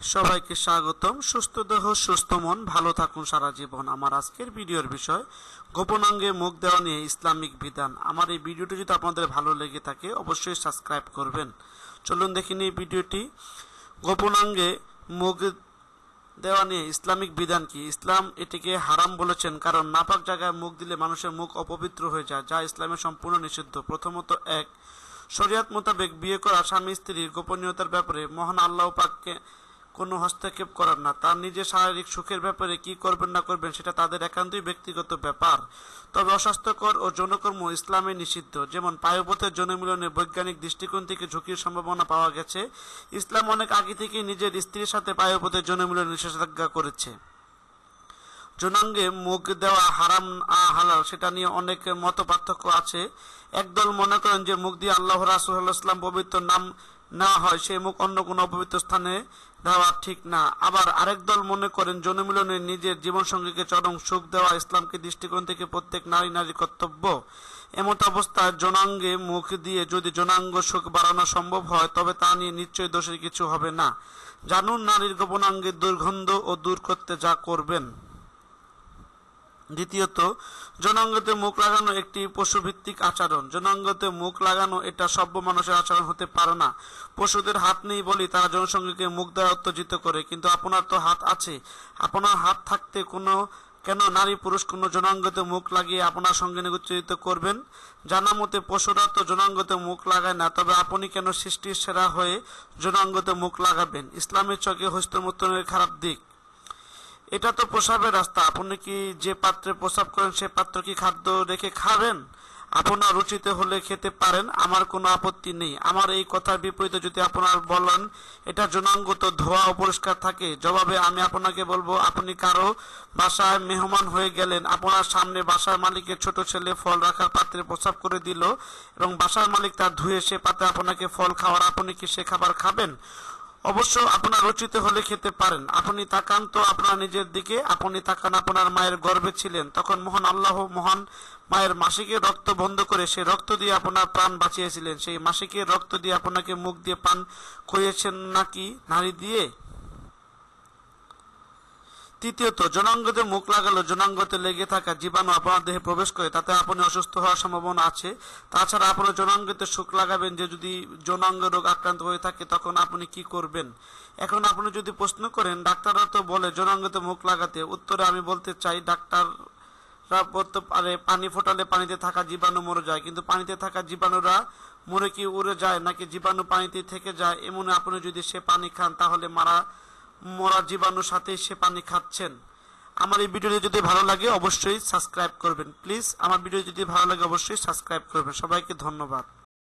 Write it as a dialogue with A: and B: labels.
A: সবাইকে স্বাগতম। সুস্থ দেহ, সুস্থ মন, ভালো থাকুন সারা জীবন। আমার আজকের ভিডিওর বিষয় গোপনাঙ্গে মুখ দেওয়া নিয়ে ইসলামিক বিধান। আমার এই ভিডিওটি যদি আপনাদের ভালো লেগে থাকে, অবশ্যই সাবস্ক্রাইব করবেন। চলুন দেখে নিই ভিডিওটি। গোপনাঙ্গে মুখ দেওয়া নিয়ে ইসলামিক বিধান কি? ইসলাম এটিকে হারাম বলেছেন কারণ নাপাক জায়গায় মুখ দিলে মানুষের মুখ অপবিত্র হয়ে যায়, যা ইসলামের সম্পূর্ণ নিষিদ্ধ। প্রথমত এক, শরিয়াত মোতাবেক বিয়ে করা স্বামী স্ত্রীর গোপনীয়তার ব্যাপারে মহান আল্লাহ পাককে কোনো হস্তক্ষেপ করার না। তার নিজের শারীরিক সুখের ব্যাপারে কি করবেন, না করবেন, সেটা তাদের একান্তই ব্যক্তিগত ব্যাপার। তবে অস্বাস্থ্যকর ও যৌনকর্ম ইসলামে নিষিদ্ধ। যেমন পায়ুপথের জনমিলনে বৈজ্ঞানিক দৃষ্টিকোণ থেকে ঝুঁকির সম্ভাবনা পাওয়া গেছে। ইসলাম অনেক আগে থেকেই নিজের স্ত্রীর সাথে পায়ুপথের জনমিলনে নিষেধাজ্ঞা করেছে। যৌনাঙ্গে মুখ দেওয়া হারাম হালাল, সেটা নিয়ে অনেক মত পার্থক্য আছে। একদল মনে করেন যে মুখ দিয়ে আল্লাহ রাসুল্লাহাম পবিত্র নাম নেওয়া হয়, সেই মুখ অন্য কোনো অপবিত্র স্থানে দেওয়া ঠিক না। আবার আরেক দল মনে করেন যৌনমিলনে নিজের জীবনসঙ্গীকে চরম সুখ দেওয়া ইসলামকে দৃষ্টিকোণ থেকে প্রত্যেক নারী নারী কর্তব্য। এমত অবস্থায় যৌনাঙ্গে মুখ দিয়ে যদি জনাঙ্গ সুখ বাড়ানো সম্ভব হয়, তবে তা নিয়ে নিশ্চয়ই দোষের কিছু হবে না। জানুন নারীর গোপনাঙ্গে দুর্গন্ধ ও দূর করতে যা করবেন। দ্বিতীয়ত, জনাঙ্গতে মুখ লাগানো একটি পশুভিত্তিক আচরণ। জনাঙ্গতে মুখ লাগানো এটা সভ্য মানুষের আচরণ হতে পারে না। পশুদের হাত নেই বলি তারা জনসংখ্যাকে মুখ দ্বারা উত্তেজিত করে, কিন্তু আপনার তো হাত আছে। আপনার হাত থাকতে কোনো, কেন নারী পুরুষ কোনো জনাঙ্গতে মুখ লাগিয়ে আপনার সঙ্গে নিগোচিত করবেন? জানা মতে পশুরা তো জনাঙ্গতে মুখ লাগায় না, তবে আপনি কেন সৃষ্টির সেরা হয়ে জনাঙ্গতে মুখ লাগাবেন? ইসলামের চোখে হস্তমৈথুনের খারাপ দিক। এটা তো প্রসাবের রাস্তা। আপনি কি যে পাত্রে প্রসাব করেন, সে পাত্র কি খাদ্য রেখে খাবেন? আপনার রুচিতে হলে খেতে পারেন, আমার কোনো আপত্তি নেই। আমার এই কথার বিপরীতে যদি আপনার বলেন, এটা জনাঙ্গত ধোয়া অপরিষ্কার থাকে। জবাবে আমি আপনাকে বলব, আপনি কারও বাসায় মেহমান হয়ে গেলেন, আপনার সামনে বাসার মালিকের ছোট ছেলে ফল রাখার পাত্রে প্রসাব করে দিল এবং বাসার মালিক তার ধুয়ে সে পাত্রে আপনাকে ফল খাওয়ার, আপনি কি সে খাবার খাবেন? অবশ্য আপনার রচিত হলে খেতে পারেন। আপনি তাকান তো আপনার নিজের দিকে, আপনি তাকান আপনার মায়ের গর্ভে ছিলেন। তখন মহান আল্লাহ মহান মায়ের মাসিকের রক্ত বন্ধ করে সে রক্ত দিয়ে আপনার প্রাণ বাঁচিয়েছিলেন। সেই মাসিকের রক্ত দিয়ে আপনাকে মুখ দিয়ে পান করিয়েছেন নাকি নারী দিয়ে? তৃতীয়ত জনাঙ্গতে মুখ লাগালো, জনাঙ্গতে লেগে থাকা জীবাণু আপনার দেহে প্রবেশ করে, তাতে আপনি অসুস্থ হওয়ার সম্ভাবনা আছে। তাছাড়া আপনার জনাঙ্গতে সুখ লাগাবেন যে যদি জনাঙ্গ রোগ আক্রান্ত হয়ে থাকে, তখন আপনি কি করবেন? এখন আপনি যদি প্রশ্ন করেন, ডাক্তাররা তো বলে জনাঙ্গতে মুখ লাগাতে। উত্তরে আমি বলতে চাই ডাক্তার পানি ফোটালে পানিতে থাকা জীবাণু মরে যায়, কিন্তু পানিতে থাকা জীবাণুরা মরে কি উড়ে যায়, নাকি জীবাণু পানিতে থেকে যায়, এমন আপনি যদি সে পানি খান, তাহলে মারা মরা জীবাণুর সাথে সে পানি খাচ্ছেন। আমার এই ভিডিওটি যদি ভালো লাগে, অবশ্যই সাবস্ক্রাইব করবেন। প্লিজ, আমার ভিডিও যদি ভালো লাগে, অবশ্যই সাবস্ক্রাইব করবেন। সবাইকে ধন্যবাদ।